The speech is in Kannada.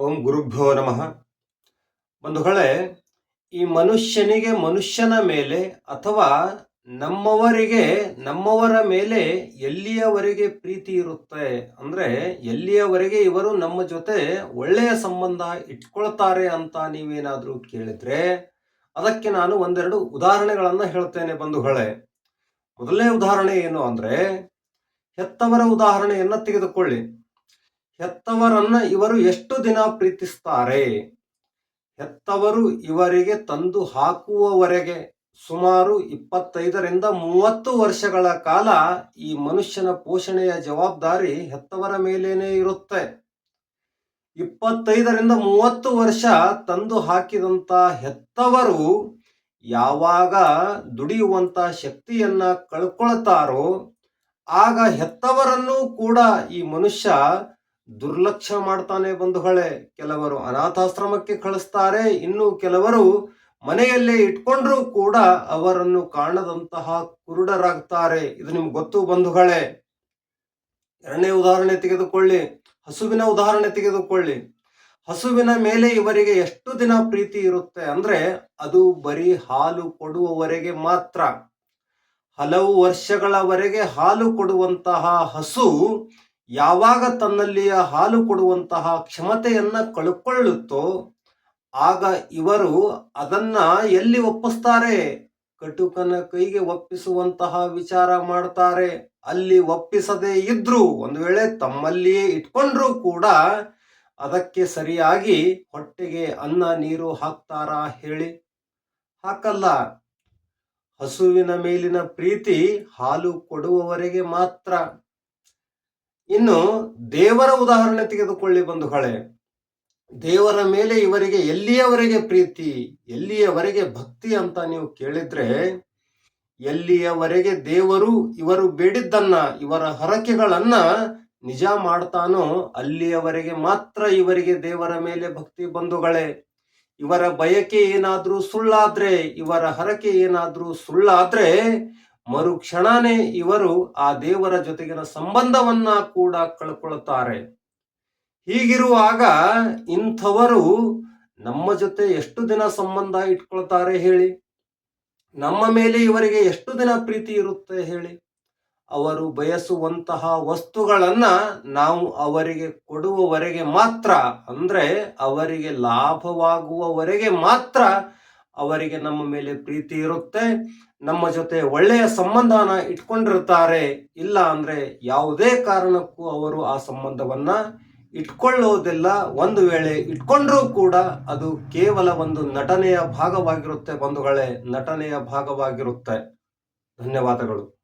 ಓಂ ಗುರುಭ್ಯೋ ನಮಃ. ಬಂಧುಗಳೇ, ಈ ಮನುಷ್ಯನಿಗೆ ಮನುಷ್ಯನ ಮೇಲೆ ಅಥವಾ ನಮ್ಮವರಿಗೆ ನಮ್ಮವರ ಮೇಲೆ ಎಲ್ಲಿಯವರೆಗೆ ಪ್ರೀತಿ ಇರುತ್ತೆ? ಅಂದ್ರೆ ಎಲ್ಲಿಯವರೆಗೆ ಇವರು ನಮ್ಮ ಜೊತೆ ಒಳ್ಳೆಯ ಸಂಬಂಧ ಇಟ್ಕೊಳ್ತಾರೆ ಅಂತ ನೀವೇನಾದರೂ ಕೇಳಿದ್ರೆ, ಅದಕ್ಕೆ ನಾನು ಒಂದೆರಡು ಉದಾಹರಣೆಗಳನ್ನು ಹೇಳ್ತೇನೆ ಬಂಧುಗಳೇ. ಮೊದಲನೇ ಉದಾಹರಣೆ ಏನು ಅಂದ್ರೆ, ಹೆತ್ತವರ ಉದಾಹರಣೆಯನ್ನು ತೆಗೆದುಕೊಳ್ಳಿ. ಹೆತ್ತವರನ್ನ ಇವರು ಎಷ್ಟು ದಿನ ಪ್ರೀತಿಸ್ತಾರೆ? ಹೆತ್ತವರು ಇವರಿಗೆ ತಂದು ಹಾಕುವವರೆಗೆ ಸುಮಾರು ಇಪ್ಪತ್ತೈದರಿಂದ ಮೂವತ್ತು ವರ್ಷಗಳ ಕಾಲ ಈ ಮನುಷ್ಯನ ಪೋಷಣೆಯ ಜವಾಬ್ದಾರಿ ಹೆತ್ತವರ ಮೇಲೇನೆ ಇರುತ್ತೆ. ಇಪ್ಪತ್ತೈದರಿಂದ ಮೂವತ್ತು ವರ್ಷ ತಂದು ಹಾಕಿದಂತ ಹೆತ್ತವರು ಯಾವಾಗ ದುಡಿಯುವಂತ ಶಕ್ತಿಯನ್ನ ಕಳ್ಕೊಳ್ತಾರೋ, ಆಗ ಹೆತ್ತವರನ್ನು ಕೂಡ ಈ ಮನುಷ್ಯ ದುರ್ಲಕ್ಷ್ಯ ಮಾಡ್ತಾನೆ ಬಂಧುಗಳೇ ಕೆಲವರು ಅನಾಥಾಶ್ರಮಕ್ಕೆ ಕಳಿಸ್ತಾರೆ. ಇನ್ನು ಕೆಲವರು ಮನೆಯಲ್ಲೇ ಇಟ್ಕೊಂಡ್ರೂ ಕೂಡ ಅವರನ್ನು ಕಾಣದಂತಹ ಕುರುಡರಾಗ್ತಾರೆ. ಇದು ನಿಮ್ಗೆ ಗೊತ್ತು ಬಂಧುಗಳೇ ಎರಡನೇ ಉದಾಹರಣೆ ತೆಗೆದುಕೊಳ್ಳಿ. ಹಸುವಿನ ಉದಾಹರಣೆ ತೆಗೆದುಕೊಳ್ಳಿ. ಹಸುವಿನ ಮೇಲೆ ಇವರಿಗೆ ಎಷ್ಟು ದಿನ ಪ್ರೀತಿ ಇರುತ್ತೆ ಅಂದ್ರೆ ಅದು ಬರೀ ಹಾಲು ಕೊಡುವವರೆಗೆ ಮಾತ್ರ. ಹಲವು ವರ್ಷಗಳವರೆಗೆ ಹಾಲು ಕೊಡುವಂತಹ ಹಸು ಯಾವಾಗ ತನ್ನಲ್ಲಿಯ ಹಾಲು ಕೊಡುವಂತಹ ಕ್ಷಮತೆಯನ್ನ ಕಳ್ಕೊಳ್ಳುತ್ತೋ, ಆಗ ಇವರು ಅದನ್ನ ಎಲ್ಲಿ ಒಪ್ಪಿಸ್ತಾರೆ? ಕಟುಕನ ಕೈಗೆ ಒಪ್ಪಿಸುವಂತಹ ವಿಚಾರ ಮಾಡ್ತಾರೆ. ಅಲ್ಲಿ ಒಪ್ಪಿಸದೇ ಇದ್ರು, ಒಂದು ವೇಳೆ ತಮ್ಮಲ್ಲಿಯೇ ಇಟ್ಕೊಂಡ್ರು ಕೂಡ ಅದಕ್ಕೆ ಸರಿಯಾಗಿ ಹೊಟ್ಟೆಗೆ ಅನ್ನ, ನೀರು ಹಾಕ್ತಾರಾ ಹೇಳಿ? ಹಾಕಲ್ಲ. ಹಸುವಿನ ಮೇಲಿನ ಪ್ರೀತಿ ಹಾಲು ಕೊಡುವವರೆಗೆ ಮಾತ್ರ. ಇನ್ನು ದೇವರ ಉದಾಹರಣೆ ತೆಗೆದುಕೊಳ್ಳಿ ಬಂಧುಗಳೇ ದೇವರ ಮೇಲೆ ಇವರಿಗೆ ಎಲ್ಲಿಯವರೆಗೆ ಪ್ರೀತಿ, ಎಲ್ಲಿಯವರೆಗೆ ಭಕ್ತಿ ಅಂತ ನೀವು ಕೇಳಿದ್ರೆ, ಎಲ್ಲಿಯವರೆಗೆ ದೇವರು ಇವರು ಬೇಡಿದ್ದನ್ನ, ಇವರ ಹರಕೆಗಳನ್ನ ನಿಜ ಮಾಡ್ತಾನೋ ಅಲ್ಲಿಯವರೆಗೆ ಮಾತ್ರ ಇವರಿಗೆ ದೇವರ ಮೇಲೆ ಭಕ್ತಿ ಬಂಧುಗಳೇ ಇವರ ಬಯಕೆ ಏನಾದ್ರೂ ಸುಳ್ಳಾದ್ರೆ, ಇವರ ಹರಕೆ ಏನಾದ್ರೂ ಸುಳ್ಳಾದ್ರೆ ಮರುಕ್ಷಣನೇ ಇವರು ಆ ದೇವರ ಜೊತೆಗಿನ ಸಂಬಂಧವನ್ನ ಕೂಡ ಕಳ್ಕೊಳ್ತಾರೆ. ಹೀಗಿರುವಾಗ ಇಂಥವರು ನಮ್ಮ ಜೊತೆ ಎಷ್ಟು ದಿನ ಸಂಬಂಧ ಇಟ್ಕೊಳ್ತಾರೆ ಹೇಳಿ? ನಮ್ಮ ಮೇಲೆ ಇವರಿಗೆ ಎಷ್ಟು ದಿನ ಪ್ರೀತಿ ಇರುತ್ತೆ ಹೇಳಿ? ಅವರು ಬಯಸುವಂತಹ ವಸ್ತುಗಳನ್ನ ನಾವು ಅವರಿಗೆ ಕೊಡುವವರೆಗೆ ಮಾತ್ರ, ಅಂದ್ರೆ ಅವರಿಗೆ ಲಾಭವಾಗುವವರೆಗೆ ಮಾತ್ರ ಅವರಿಗೆ ನಮ್ಮ ಮೇಲೆ ಪ್ರೀತಿ ಇರುತ್ತೆ. ನಮ್ಮ ಜೊತೆ ಒಳ್ಳೆಯ ಸಂಬಂಧನ ಇಟ್ಕೊಂಡಿರ್ತಾರೆ. ಇಲ್ಲ ಅಂದ್ರೆ ಯಾವುದೇ ಕಾರಣಕ್ಕೂ ಅವರು ಆ ಸಂಬಂಧವನ್ನ ಇಟ್ಕೊಳ್ಳೋದಿಲ್ಲ. ಒಂದು ವೇಳೆ ಇಟ್ಕೊಂಡ್ರೂ ಕೂಡ ಅದು ಕೇವಲ ಒಂದು ನಟನೆಯ ಭಾಗವಾಗಿರುತ್ತೆ ಬಂಧುಗಳೇ. ನಟನೆಯ ಭಾಗವಾಗಿರುತ್ತೆ. ಧನ್ಯವಾದಗಳು.